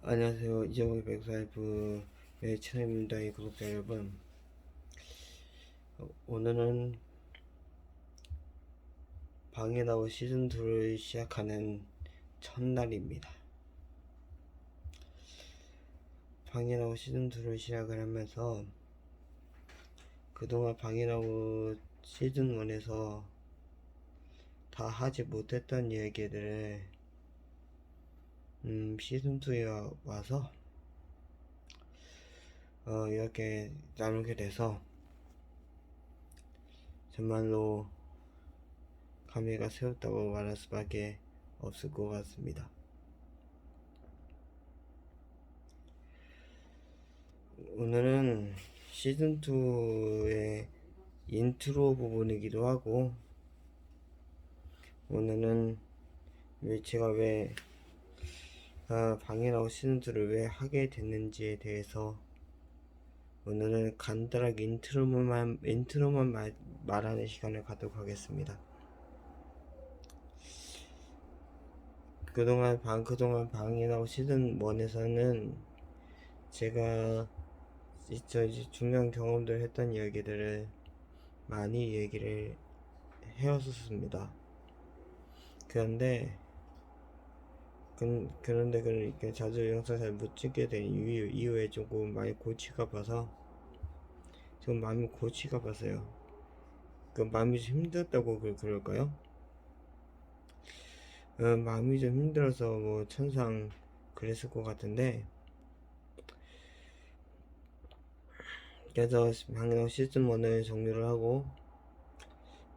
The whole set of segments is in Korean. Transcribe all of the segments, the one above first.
안녕하세요. 이정의 백사이프의 채널입니다. 이 구독자 여러분. 어, 오늘은 방에 나오 시즌2를 시작하는 첫날입니다. 방에 나오 시즌2를 시작을 하면서 그동안 방에 나오 시즌1에서 다 하지 못했던 얘기들을 음, 시즌2에 와서, 어, 이렇게 나누게 돼서, 정말로 감회가 새롭다고 말할 수밖에 없을 것 같습니다. 오늘은 시즌2의 인트로 부분이기도 하고, 오늘은 왜 제가 왜 아, 방해라고 시즌2를 왜 하게 됐는지에 대해서 오늘은 간단하게 인트로만, 인트로만 말, 말하는 시간을 갖도록 하겠습니다. 그동안 방, 그동안 방해라고 시즌1에서는 제가 이저 이제 중요한 경험들 했던 이야기들을 많이 얘기를 해왔었습니다. 그런데 그, 그런데 그렇게 자주 영상 잘 못 찍게 된 이유, 이후에 조금 많이 고치가 봐서 좀 마음이 고치가 봐서요. 그 마음이 좀 힘들었다고 그, 그럴까요? 어, 마음이 좀 힘들어서 뭐 천상 그랬을 것 같은데 그래서 방향 시즌 1을 종료를 하고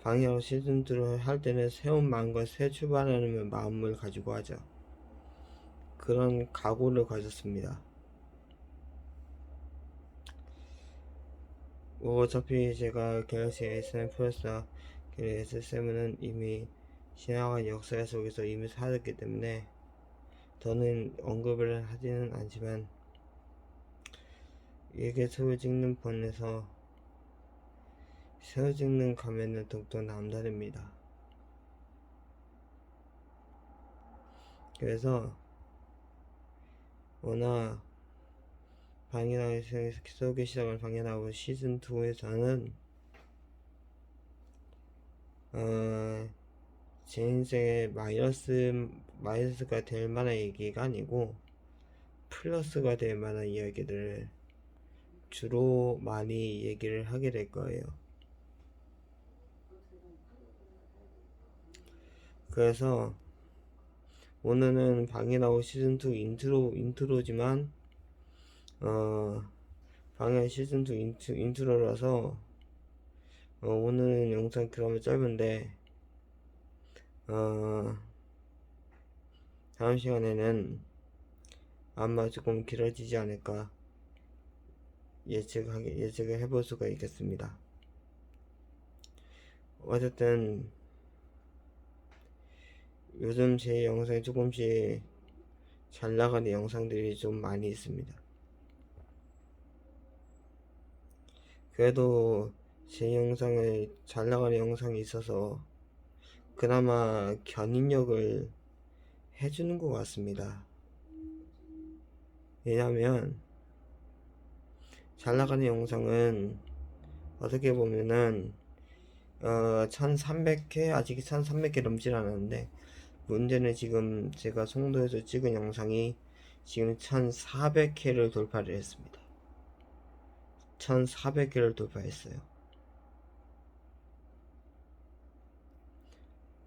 방향 시즌 2를 할 때는 새로운 마음과 새 출발하는 마음을 가지고 하죠. 그런 각오를 가졌습니다. 뭐 어차피 제가 갤럭시 S9 플러스나 S7은 이미 지나간 역사 속에서 이미 사졌기 때문에 더는 언급을 하지는 않지만 이게 새로 찍는 번에서 새로 찍는 가면은 더욱더 남다릅니다. 그래서 워낙 방해나고 속에 시작한 방해나고 시즌 2에서는 어, 제 인생에 마이너스 마이너스가 될 만한 얘기가 아니고 플러스가 될 만한 이야기들을 주로 많이 얘기를 하게 될 거예요. 그래서 오늘은 방에 나온 시즌2 인트로, 인트로지만, 어, 방해 시즌2 인트, 인트로라서, 어, 오늘 영상 그러면 짧은데, 어, 다음 시간에는 아마 조금 길어지지 않을까 예측하게, 예측을 해볼 수가 있겠습니다. 어쨌든, 요즘 제 영상에 조금씩 잘 나가는 영상들이 좀 많이 있습니다. 그래도 제 영상에 잘 나가는 영상이 있어서 그나마 견인력을 해주는 것 같습니다. 왜냐면 잘 나가는 영상은 어떻게 보면은 어 1300회 아직 1300개 넘질 않았는데 문제는 지금 제가 송도에서 찍은 영상이 지금 1400회를 돌파를 했습니다. 1400회를 돌파했어요.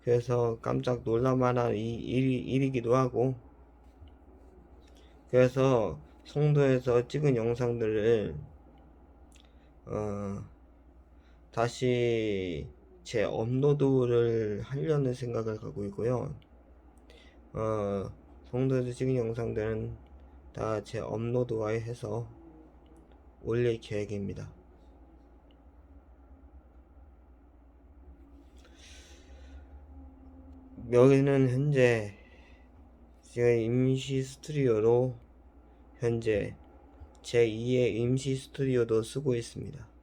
그래서 깜짝 놀랄만한 일이, 일이기도 하고 그래서 송도에서 찍은 영상들을 어, 다시 재 업로드를 하려는 생각을 갖고 있고요. 어, 송도에서 찍은 영상들은 다 제 업로드와 해서 올릴 계획입니다. 여기는 현재 제가 임시 스튜디오로 현재 제2의 임시 스튜디오도 쓰고 있습니다.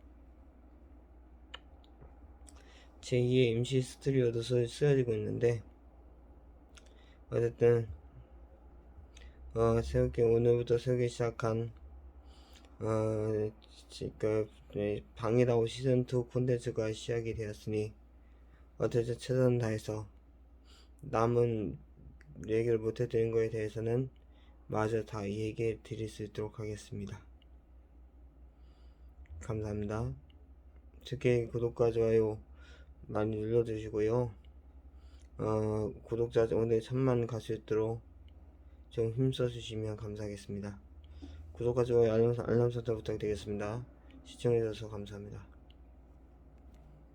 제2의 임시 스튜디오도 쓰, 쓰여지고 있는데 어쨌든 어, 새롭게 오늘부터 새롭게 시작한 어, 지금 네, 방이라고 시즌 2 콘텐츠가 시작이 되었으니 어쨌든 최선을 다해서 남은 얘기를 못해드린 거에 대해서는 마저 다 얘기해 드릴 수 있도록 하겠습니다. 감사합니다. 특히 구독과 좋아요 많이 눌러주시고요. 어, 구독자 오늘 천만 갈 수 있도록 좀 힘써 주시면 감사하겠습니다. 구독과 좋아요 알람, 알람 설정 부탁드리겠습니다. 시청해주셔서 감사합니다.